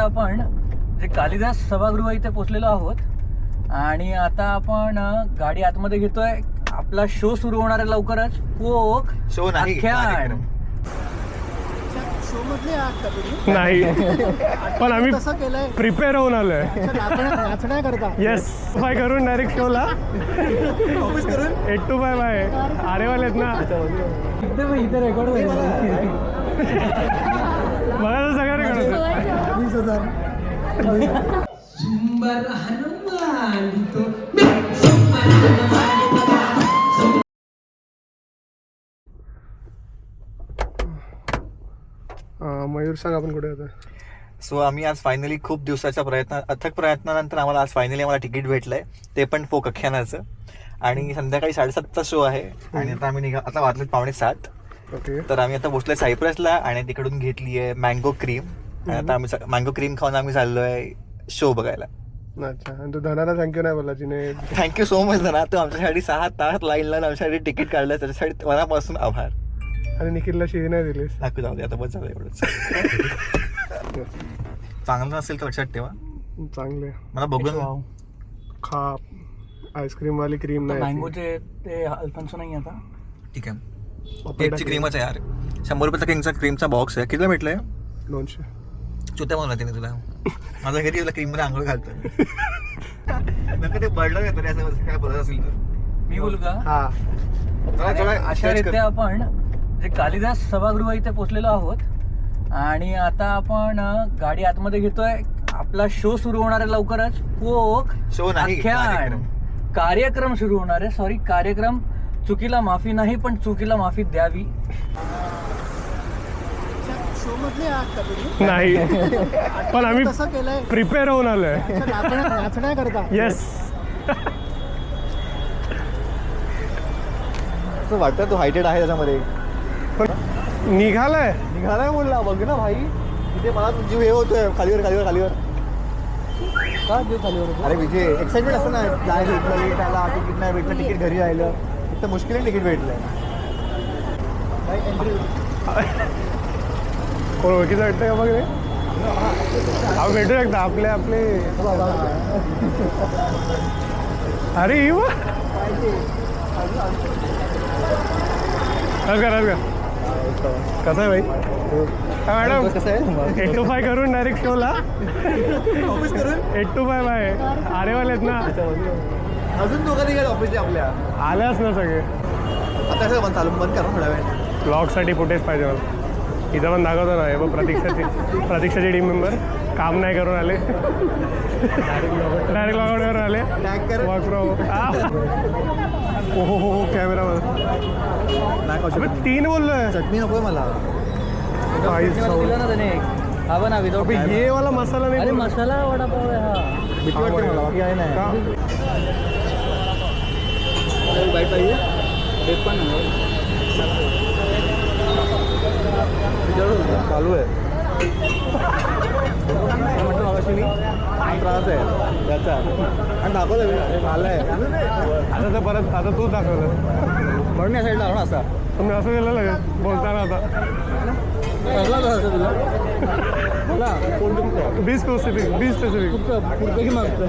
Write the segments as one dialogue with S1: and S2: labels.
S1: आपण जे कालिदास सभागृह इथे पोहोचलेलो आहोत. आणि आता आपण गाडी आतमध्ये घेतोय. आपला शो सुरू होणार आहे लवकरच. कोक
S2: शो नाही
S1: आख्यान.
S2: कार्यक्रम.
S3: शो मधले आहात का तुम्ही?
S4: नाही. पण आम्ही
S3: कसं केलंय.
S4: प्रिपेअर होऊन आलोय.
S3: नाचण्या
S4: येस फाय करून डायरेक्ट शोला एट टू फाय बाय आरेवाले आहेत ना.
S1: इथे रेकॉर्ड
S4: बघा तर सगळं रेकॉर्ड
S3: वीस हजार.
S4: मयूर सांग आपण कुठे होतो?
S2: सो आम्ही आज फायनली खूप दिवसाच्या प्रयत्न अथक प्रयत्नानंतर आम्हाला आज फायनली आम्हाला तिकीट भेटलंय. ते पण फोक अख्यानाचं. आणि संध्याकाळी साडेसातचा शो आहे. आणि आता आम्ही निघा आता वाजलेत पावणे सात.
S4: ओके.
S2: तर आम्ही आता पोहोचलोय सायप्रसला आणि तिकडून घेतली आहे मँगो क्रीम आणि आता आम्ही मँगो क्रीम खाऊन आम्ही चाललोय शो बघायला.
S4: अच्छा. आणि तू धनाला थँक्यू नाही बोला तिने
S2: थँक्यू सो मच ना तू आमच्यासाठी सहा तास लाईन लावून आमच्यासाठी तिकीट काढलं. त्याच्यासाठी मनापासून आभार.
S4: आणि निखिलला शिवी नाही दिलीस.
S2: दाखवू जाऊ दे. आता बस झालं एवढंच. चांगलं नसेल तर लक्षात ठेवा.
S4: चांगले
S2: मला बघून
S4: खा. आईस्क्रीम वाली क्रीम नाही
S1: मँगोचे ते. अल्फान्सो नाही आता?
S2: ठीक आहे. क्रीमच आहे यार. शंभर रुपयाचा क्रीमचा क्रीमचा बॉक्स आहे. कितीला भेटलंय?
S4: दोनशे.
S2: चुत्या म्हणून तिने तुला. माझ्या घरी तुला क्रीममध्ये आंघोळ घालतो नका ते नाही तरी असं काय बोलत असेल तर.
S1: मी बोलू का
S4: हा
S2: जरा
S1: अशा
S2: stretch कर.
S1: रीत्या आपण जे कालिदास सभागृह इथे पोहोचलेलो आहोत. आणि आता आपण अ, गाडी आतमध्ये घेतोय. आपला शो सुरू होणार आहे लवकरच. कोक
S2: शो नाही
S1: आख्यान.
S2: कार्यक्रम.
S1: सुरू होणार आहे. सॉरी कार्यक्रम चुकीला माफी नाही पण चुकीला माफी द्यावी.
S3: शो मधले आहात का तुम्ही?
S4: नाही. पण आम्ही
S3: कसं केलंय.
S4: प्रिपेअर होऊन आलोय.
S3: अच्छा, नाचण्या नाचण्याकरता.
S4: येस
S2: असं वाटतं तू हायटेड आहे त्याच्यामध्ये.
S4: निघालाय.
S2: निघालाय बोलला बघ ना भाई. तिथे मला जीव हे होतोय. खालीवर खालीवर खालीवर.
S1: का चालू होतं?
S2: अरे विजय एक्साइटमेंट असतं ना. काय भेटलं लेट आला तिकीट नाही भेटलं तिकीट घरी राहिलं. तर मुश्किलीने तिकीट भेटलंय.
S4: कोण ओळखीचं वाटतं का बघ रे? हा भेटू एकदा आपले आपले. अरे कर कर कसं आहे भाई? काय मॅडम
S2: कसं आहे?
S4: एट टू फाय करून डायरेक्ट शोला
S2: office
S4: eight to five bye. आरेवाले आहेत ना.
S2: अजून दोघं निघाले ऑफिसचे आपल्या.
S4: आल्याच ना सगळे.
S2: आता कसं बंद चालू बंद करा थोड्या वेळ.
S4: ब्लॉगसाठी फुटेज पाहिजे मला. इथं पण दाखवतो ना हे बघ प्रतीक्षाची प्रतीक्षाची टीम मेंबर काम नाही करून आले. डायरेक्ट लॉगआउटवर आले. वर्क फ्रॉम हो हो हो कॅमेरा. तीन बोललोय.
S2: चटणी नकोय मला.
S1: हा विदाउट
S4: वाला मसाला नाही
S1: अरे
S4: बोललो.
S1: मसाला वडापाव आहे हा.
S2: भीती वाटते मला. बाकी आहे नाही? बाईट पाहिजे
S1: ते पण
S2: चालू आहे. म्हटलं मागाशी मी त्रास आहे. त्याचा. आणि दाखवलं मला आहे
S4: आता तर परत आता तूच दाखवलं
S2: म्हणून या साईडला आलो असा.
S4: तुम्ही असं केलं लगेच. बोलताना आता.
S2: आहे तुला बोला कोणतं कुठं
S4: बी स्पेसिफिक बी स्पेसिफिक
S2: कुठंही मागतं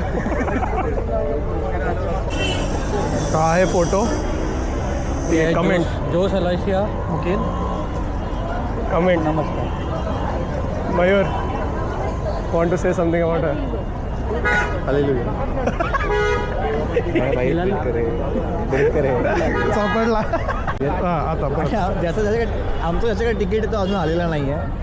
S4: का आहे फोटो कमेंट
S1: जोश अलाशिया मुकेल
S4: कमेंट
S1: नमस्कार.
S4: Mayur want to say something about her
S2: भाई बिल करे. बिल करे.
S4: सापडला. हा आता पण.
S2: ज्याचं ज्याच्याकडे आमचं ज्याच्याकडे तिकीट तो अजून आलेला नाही आहे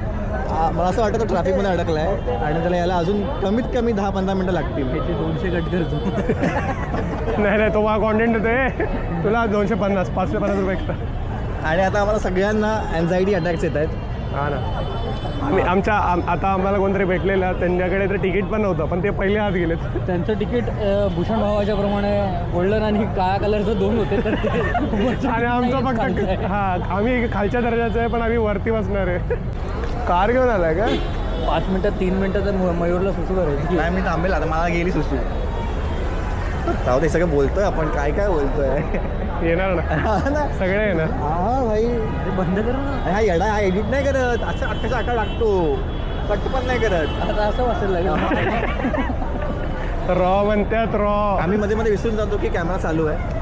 S2: मला असं वाटतं तो ट्रॅफिकमध्ये अडकला आहे आणि त्याला यायला अजून कमीत कमी दहा पंधरा मिनटं लागतील.
S1: त्याचे दोनशे कट करतो.
S4: नाही नाही तो मला कॉन्टेंट होते तुला दोनशे पन्नास पाचशे पन्नास रुपये एक्स्ट्रा
S2: आणि आता आम्हाला सगळ्यांना अँझायटी अटॅक्स येत आहेत.
S4: हा ना. आम्ही आमच्या आम- आता आम्हाला कोणतरी भेटलेलं त्यांच्याकडे तर तिकीट पण नव्हतं पण ते पहिले आत गेलेत.
S1: त्यांचं तिकीट अ, भूषण भावाच्या प्रमाणे गोल्डन आणि काळ्या कलरचं दोन होते तर ते
S4: आणि आमचं फक्त
S1: खालचं आहे.
S4: हा आम्ही खालच्या दर्जाचं आहे पण आम्ही वरती बसणार आहे. कार घेऊन आलाय का?
S1: पाच मिनिटात तीन मिनिटं तर म- मयूरला सुसू करायची
S2: नाही मी थांबेल आता मला गेली सुसू जाऊ दे सगळं बोलतोय आपण. काय काय बोलतोय?
S4: येणार ना.
S2: हा ना.
S4: सगळे येणार.
S2: हा भाई.
S1: बंद कर ना.
S2: हा येडा हा एडिट नाही करत. असं अख्खाच्या आकार लागतो. कट पण नाही करत.
S1: आता असं वाटेल
S4: रॉ म्हणतात रॉ.
S2: आम्ही मध्ये मध्ये विसरून जातो की कॅमेरा चालू आहे.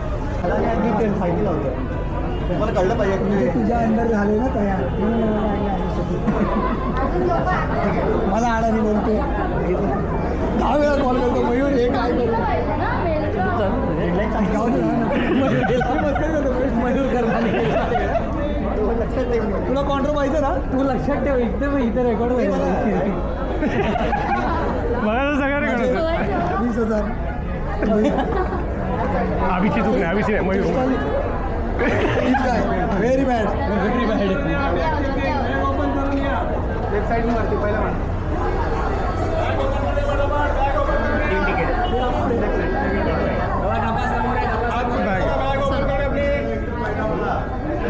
S2: तुम्हाला कळलं पाहिजे की
S3: तुझ्या अंडर झाले ना तयार. मला अडाणी बोलते दहा वेळा कॉल करतो मयूर हे काय करू? लक्षात ठेव तुला कॉन्ट्रो पाहिजे ना?
S1: तू लक्षात ठेव एकदम इथे रेकॉर्ड होईल.
S4: सगळं रे कळत
S3: वीस हजार.
S4: आबीची चूक नाही आबीची नाही मयूर.
S3: हीच काय? Very bad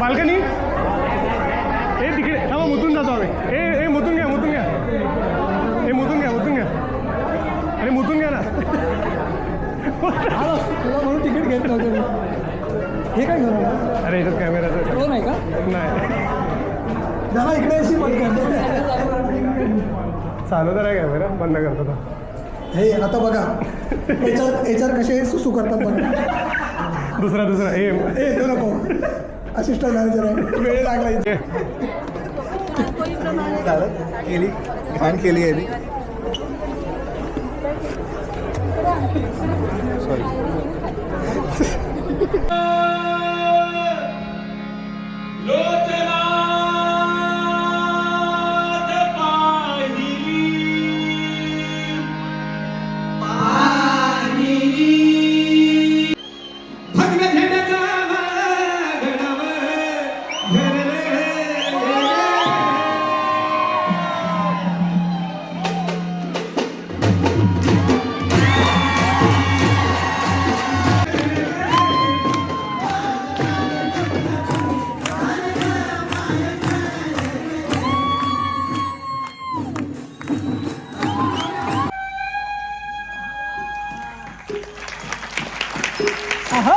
S4: balcony? ए तिकडे. थांबा मुतून जातो आम्ही. ए ए मुतून घ्या मुतून घ्या. ए मुतून घ्या मुतून घ्या. अरे मुतून घ्या ना.
S3: तुला म्हणून तिकीट घेत नव्हतं मी. हे काय घेऊन आला
S4: अरे याच्यात कॅमेराचं
S3: तो नाही का?
S4: नाही.
S3: जरा इकडे अशी पटकन
S4: चालू तर आहे कॅमेरा बंद करतो तो.
S3: हे आता बघा. याच्यावर याच्यावर कसे सुसू करतात बघा
S4: दुसरा दुसरा. ए
S3: ए तो नको. असिस्टंट मॅनेजर आहे. वेळ लागला इथे.
S2: केली. घाण केली आहे
S4: Sumber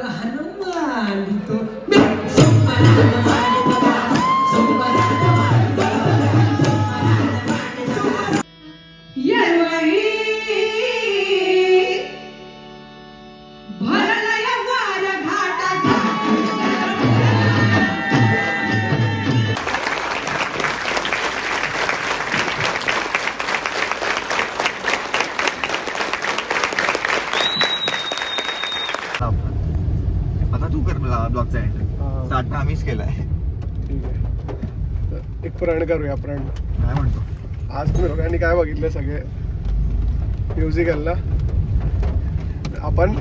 S4: hanuman itu एक प्रण करूया प्रण.
S2: काय म्हणतो?
S4: आज तुम्ही लोकांनी काय बघितलं सगळे? म्युझिकलला. आपण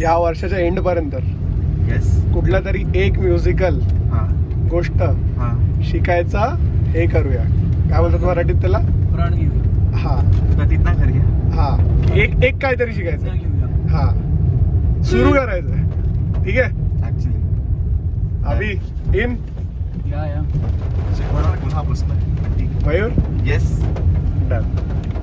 S4: या वर्षाच्या एंडपर्यंत
S2: येस
S4: कुठला तरी एक म्युझिकल
S2: हां.
S4: गोष्ट
S2: हां.
S4: शिकायचा हे करूया. काय बोलतात मराठीत त्याला?
S1: प्रण घेऊया.
S4: हा.
S2: गतीत ना
S4: हा. एक एक काहीतरी शिकायचं
S1: घेऊया.
S4: हा. सुरू करायचं ठीक आहे?
S2: ऍक्च्युली
S4: अभि इन
S1: या या
S2: शिकवणार पुन्हा बसणार ठीक
S4: मयूर
S2: येस
S4: डन